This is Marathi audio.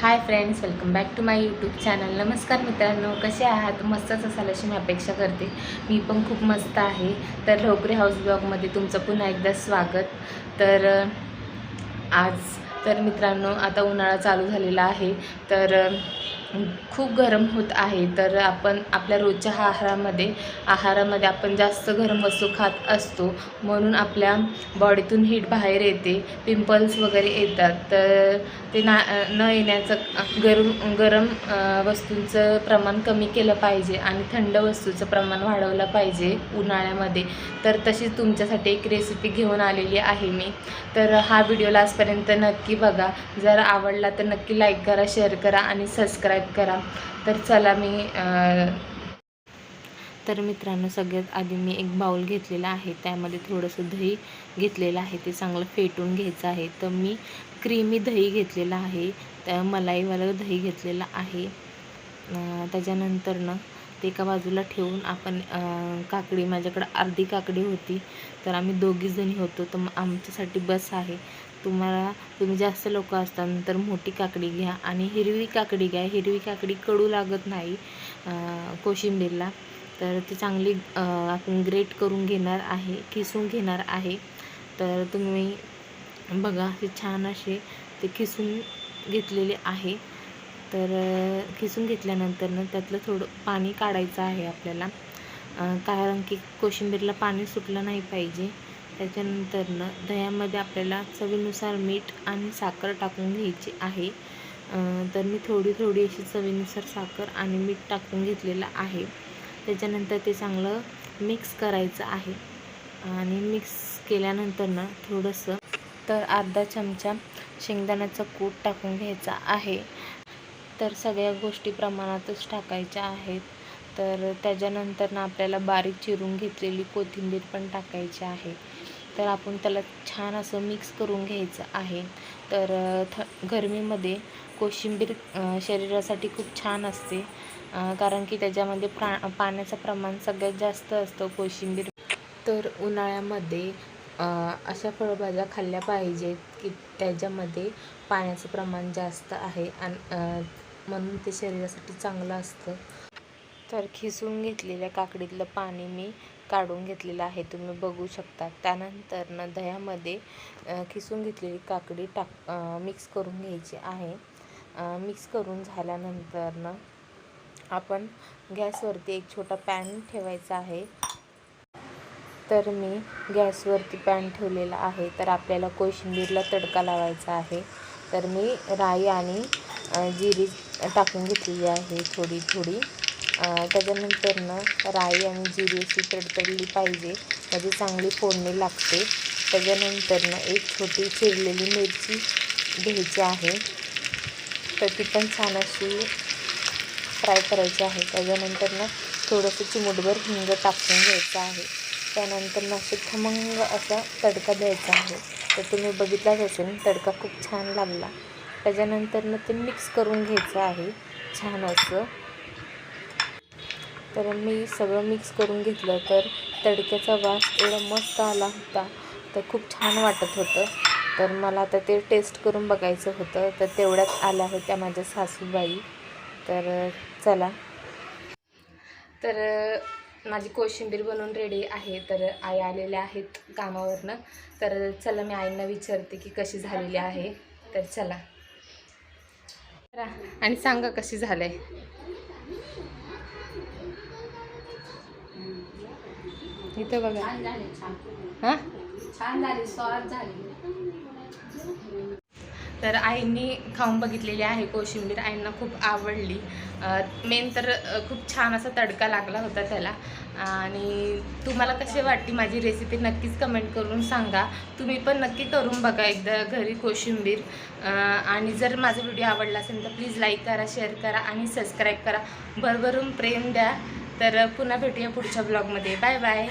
Hi friends welcome back to my YouTube channel नमस्कार मित्रांनो कसे आहात? मस्तच असाल अशी मी अपेक्षा करते. मी पण खूप मस्त आहे. तर लोकरी हाऊस ब्लॉगमध्ये तुमचं पुन्हा एकदा स्वागत. तर आज तर मित्रांनो आता उन्हाळा चालू झालेला आहे. तर खूप गरम होत आहे तर आपण आपल्या रोजच्या आहारामध्ये आहारामध्ये आपण जास्त गरम वस्तू खात असतो. म्हणून आपल्या बॉडीतून हीट बाहेर येते पिंपल्स वगैरे येतात. तर ते ना न येण्याचं गरम गरम वस्तूंचं प्रमाण कमी केलं पाहिजे आणि थंड वस्तूचं प्रमाण वाढवलं पाहिजे उन्हाळ्यामध्ये. तर तशीच तुमच्यासाठी एक रेसिपी घेऊन आलेली आहे मी. तर हा व्हिडिओ लास्टपर्यंत नक्की बघा. जर आवडला तर नक्की लाईक करा शेअर करा आणि सबस्क्राईब करा. तर चला मी तर मित्रांनो सगळ्यात आधी मी एक बाऊल घेतलेला आहे. त्यामध्ये थोडंसं दही घेतलेलं आहे. ते चांगलं फेटून घ्यायचं आहे. तर मी क्रीमी दही घेतलेलं आहे. त्या मलाईवालं दही घेतलेलं आहे. त्याच्यानंतर त्याच्यानंतरनं ते एका बाजूला ठेवून आपण काकडी माझ्याकडं अर्धी काकडी होती. तर आम्ही दोघी जणी होतो. तर आमच्यासाठी बस आहे. तुम्हाला तुम्ही जास्त लोक असताना तर मोठी काकडी घ्या आणि हिरवी काकडी घ्या. हिरवी काकडी कडू लागत नाही कोशिंबीरला. तर ती चांगली आपण ग्रेट करून घेणार आहे किसून घेणार आहे. तर तुम्ही बघा ते छान असे ते किसून घेतलेले आहे. तर खिसून किसून घेतल्यानंतर ना त्यातलं थोडं पाणी काढायचं आहे आपल्याला. कारण की कोशिंबीरला पाणी सुटलं नाही पाहिजे. त्याच्यानंतरनं दह्यामध्ये आपल्याला चवीनुसार मीठ आणि साखर टाकून घ्यायची आहे. तर मी थोडी थोडी अशी चवीनुसार साखर आणि मीठ टाकून घेतलेलं आहे. त्याच्यानंतर ते चांगलं मिक्स करायचं आहे. आणि मिक्स केल्यानंतर ना थोडंसं तर अर्धा चमचा शेंगदाण्याचा कूट टाकून घ्यायचा आहे. तर सगळ्या गोष्टी प्रमाणातच टाकायच्या आहेत. तर त्याच्यानंतर ना आपल्याला बारीक चिरून घेतलेली कोथिंबीर पण टाकायची आहे. तर आपण त्याला छान असं मिक्स करून घ्यायचं आहे. तर थ गरमीमध्ये कोशिंबीर शरीरासाठी खूप छान असते. कारण की त्याच्यामध्ये प्रा पाण्याचं प्रमाण सगळ्यात जास्त असतं कोशिंबीर. तर उन्हाळ्यामध्ये अशा फळभाज्या खाल्ल्या पाहिजेत की त्याच्यामध्ये पाण्याचं प्रमाण जास्त आहे आणि म्हणून ते शरीरासाठी चांगलं असतं. तर खिसून घेतलेल्या काकडीतलं पाणी मी काढून घेतलेलं आहे. तुम्ही बघू शकता. त्यानंतर न दह्यामध्ये खिसून घेतलेली काकडी टाक मिक्स करून घ्यायची आहे. मिक्स करून झाल्यानंतर न आपण गॅसवरती एक छोटा पॅन ठेवायचा आहे. तर मी गॅसवरती पॅन ठेवलेला आहे. तर आपल्याला कोशिंबीरला तडका लावायचा आहे. तर मी राई आणि जिरी टाकून घेतलेली आहे थोडी थोडी त्याच्यानंतर ना राई आणि जिरी अशी तडतडली पाहिजे. म्हणजे चांगली फोडणी लागते. त्याच्यानंतरनं एक छोटी चिरलेली मिरची घ्यायची आहे. तर ती पण छान अशी फ्राय करायची आहे. त्याच्यानंतर ना थोडंसं चिमूटभर हिंग टाकून घ्यायचं आहे. त्यानंतर ना असं खमंग असा तडका द्यायचा आहे. तर तुम्ही बघितलाच असेल तडका खूप छान लागला. त्याच्यानंतर ना ते मिक्स करून घ्यायचं आहे. छान असं. तर मी सगळं मिक्स करून घेतलं तर तडक्याचा वास एवढा मस्त आला होता. तर खूप छान वाटत होतं. तर मला आता ते टेस्ट करून बघायचं होतं. तर तेवढ्यात आल्या होत्या माझ्या सासूबाई. तर चला. तर माझी कोशिंबीर बनवून रेडी आहे. तर आई आलेल्या आहेत कामावरनं. तर चला मी आईंना विचारते की कशी झालेली आहे. तर चला. रा- आणि सांगा कशी झालं आहे इथं बघा. छान झाले छान हां? छान झाले सॉफ्ट झाले. तर आईंनी खाऊन बघितलेली आहे कोशिंबीर. आईंना खूप आवडली. मेन तर खूप छान असा तडका लागला होता त्याला. आणि तुम्हाला कशी वाटली माझी रेसिपी नक्कीच कमेंट करून सांगा. तुम्ही पण नक्की करून बघा एकदा घरी कोशिंबीर. आणि जर माझा व्हिडिओ आवडला असेल तर प्लीज लाईक करा शेअर करा आणि सबस्क्राईब करा. भरभरून प्रेम द्या. तर पुन्हा भेटूया पुढच्या ब्लॉगमध्ये बाय बाय